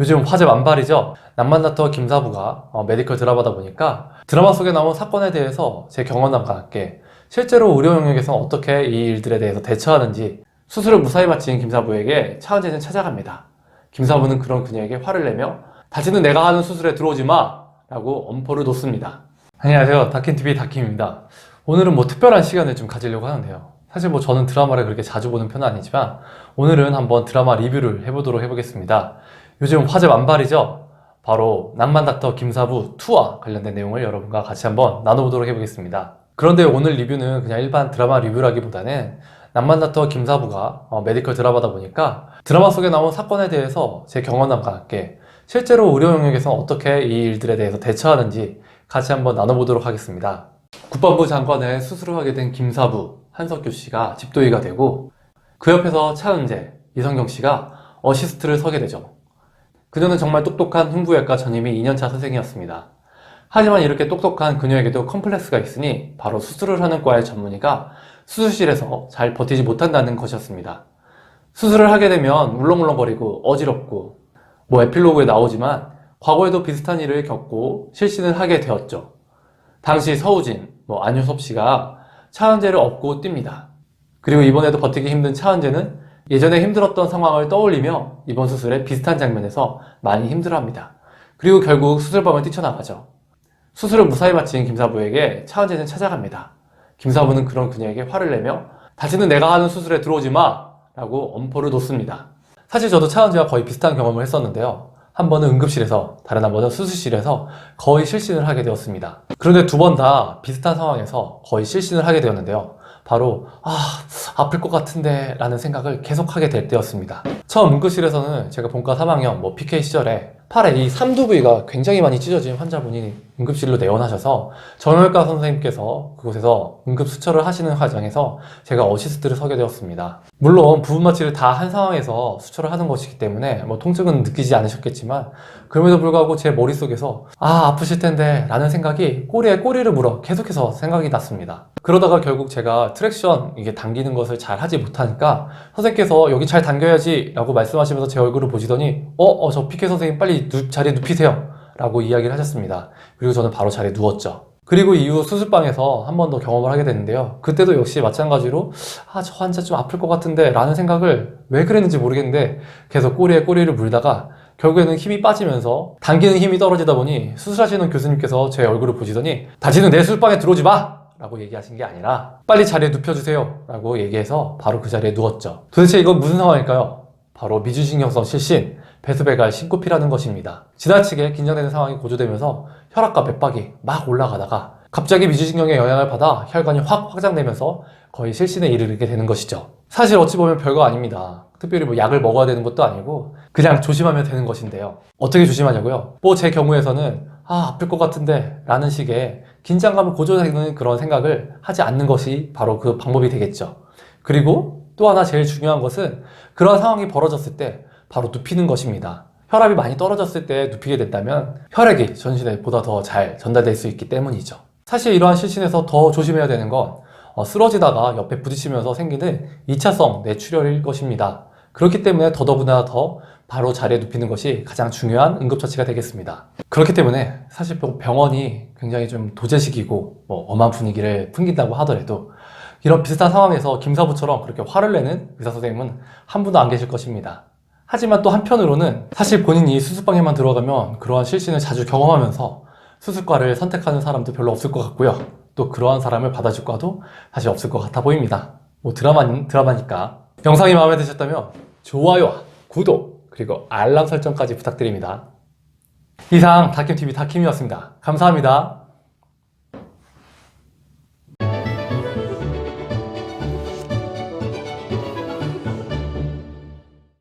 요즘 화제 만발이죠. 남만다터 김사부가 어, 메디컬 드라마다 보니까 드라마 속에 나온 사건에 대해서 제 경험담과 함께 실제로 의료 영역에서 어떻게 이 일들에 대해서 대처하는지 수술을 무사히 마친 김사부에게 차은재는 찾아갑니다. 김사부는 그런 그녀에게 화를 내며 다시는 내가 하는 수술에 들어오지 마! 라고 엄포를 놓습니다. 안녕하세요. 다킨TV 다킴입니다. 오늘은 뭐 특별한 시간을 좀 가지려고 하는데요. 사실 뭐 저는 드라마를 그렇게 자주 보는 편은 아니지만 오늘은 한번 드라마 리뷰를 해보도록 해보겠습니다. 요즘 화제 만발이죠? 바로 낭만닥터 김사부 2와 관련된 내용을 여러분과 같이 한번 나눠보도록 해보겠습니다. 그런데 오늘 리뷰는 그냥 일반 드라마 리뷰라기보다는 낭만닥터 김사부가 어, 메디컬 드라마다 보니까 드라마 속에 나온 사건에 대해서 제 경험담과 함께 실제로 의료 영역에서 어떻게 이 일들에 대해서 대처하는지 같이 한번 나눠보도록 하겠습니다. 국방부 장관의 수술을 하게 된 김사부, 한석규 씨가 집도의가 되고 그 옆에서 차은재, 이성경 씨가 어시스트를 서게 되죠. 그녀는 정말 똑똑한 흉부외과 전임이 2년차 선생이었습니다. 하지만 이렇게 똑똑한 그녀에게도 컴플렉스가 있으니 바로 수술을 하는 과의 전문의가 수술실에서 잘 버티지 못한다는 것이었습니다. 수술을 하게 되면 울렁울렁거리고 어지럽고 뭐 에필로그에 나오지만 과거에도 비슷한 일을 겪고 실신을 하게 되었죠. 당시 서우진, 뭐 안효섭 씨가 차은재를 업고 뜁니다. 그리고 이번에도 버티기 힘든 차은재는 예전에 힘들었던 상황을 떠올리며 이번 수술에 비슷한 장면에서 많이 힘들어합니다. 그리고 결국 수술방을 뛰쳐나가죠. 수술을 무사히 마친 김사부에게 차은재는 찾아갑니다. 김사부는 그런 그녀에게 화를 내며 다시는 내가 하는 수술에 들어오지 마! 라고 엄포를 놓습니다. 사실 저도 차은재와 거의 비슷한 경험을 했었는데요. 한 번은 응급실에서, 다른 한 번은 수술실에서 거의 실신을 하게 되었습니다. 그런데 두 번 다 비슷한 상황에서 거의 실신을 하게 되었는데요. 바로, 아, 아플 것 같은데, 라는 생각을 계속하게 될 때였습니다. 처음 응급실에서는 제가 본과 3학년, 뭐 PK 시절에 팔에 이 삼두 부위가 굉장히 많이 찢어진 환자분이 응급실로 내원하셔서 정형외과 선생님께서 그곳에서 응급 수처를 하시는 과정에서 제가 어시스트를 서게 되었습니다. 물론 부분 마취를 다 한 상황에서 수처를 하는 것이기 때문에 뭐 통증은 느끼지 않으셨겠지만 그럼에도 불구하고 제 머릿속에서 아 아프실 텐데 라는 생각이 꼬리에 꼬리를 물어 계속해서 생각이 났습니다. 그러다가 결국 제가 트랙션 이게 당기는 것을 잘 하지 못하니까 선생님께서 여기 잘 당겨야지 라고 말씀하시면서 제 얼굴을 보시더니 어, 어, 저 피케 선생님 빨리 누- 자리에 눕히세요 라고 이야기를 하셨습니다. 그리고 저는 바로 자리에 누웠죠. 그리고 이후 수술방에서 한 번 더 경험을 하게 됐는데요. 그때도 역시 마찬가지로 아, 저 환자 좀 아플 것 같은데 라는 생각을 왜 그랬는지 모르겠는데 계속 꼬리에 꼬리를 물다가 결국에는 힘이 빠지면서 당기는 힘이 떨어지다 보니 수술하시는 교수님께서 제 얼굴을 보시더니 다시는 내 수술방에 들어오지 마! 라고 얘기하신 게 아니라 빨리 자리에 눕혀주세요 라고 얘기해서 바로 그 자리에 누웠죠. 도대체 이건 무슨 상황일까요? 바로 미주신경성 실신, 배수배갈 신코피라는 것입니다. 지나치게 긴장되는 상황이 고조되면서 혈압과 맥박이 막 올라가다가 갑자기 미주신경의 영향을 받아 혈관이 확 확장되면서 거의 실신에 이르게 되는 것이죠. 사실 어찌 보면 별거 아닙니다. 특별히 뭐 약을 먹어야 되는 것도 아니고 그냥 조심하면 되는 것인데요. 어떻게 조심하냐고요? 뭐 제 경우에서는 아 아플 것 같은데 라는 식의 긴장감을 고조되는 그런 생각을 하지 않는 것이 바로 그 방법이 되겠죠. 그리고 또 하나 제일 중요한 것은 그런 상황이 벌어졌을 때 바로 눕히는 것입니다. 혈압이 많이 떨어졌을 때 눕히게 된다면 혈액이 전신에 보다 더 잘 전달될 수 있기 때문이죠. 사실 이러한 실신에서 더 조심해야 되는 건 어, 쓰러지다가 옆에 부딪히면서 생기는 2차성 뇌출혈일 것입니다. 그렇기 때문에 더더구나 더 바로 자리에 눕히는 것이 가장 중요한 응급처치가 되겠습니다. 그렇기 때문에 사실 병- 병원이 굉장히 좀 도제식이고 뭐 엄한 분위기를 풍긴다고 하더라도 이런 비슷한 상황에서 김사부처럼 그렇게 화를 내는 의사 선생님은 한 분도 안 계실 것입니다. 하지만 또 한편으로는 사실 본인이 수술방에만 들어가면 그러한 실신을 자주 경험하면서 수술과를 선택하는 사람도 별로 없을 것 같고요. 또 그러한 사람을 받아줄 과도 사실 없을 것 같아 보입니다. 뭐 드라마, 드라마니까. 영상이 마음에 드셨다면 좋아요와 구독, 그리고 알람 설정까지 부탁드립니다. 이상 다킴TV 다킴이었습니다. 감사합니다.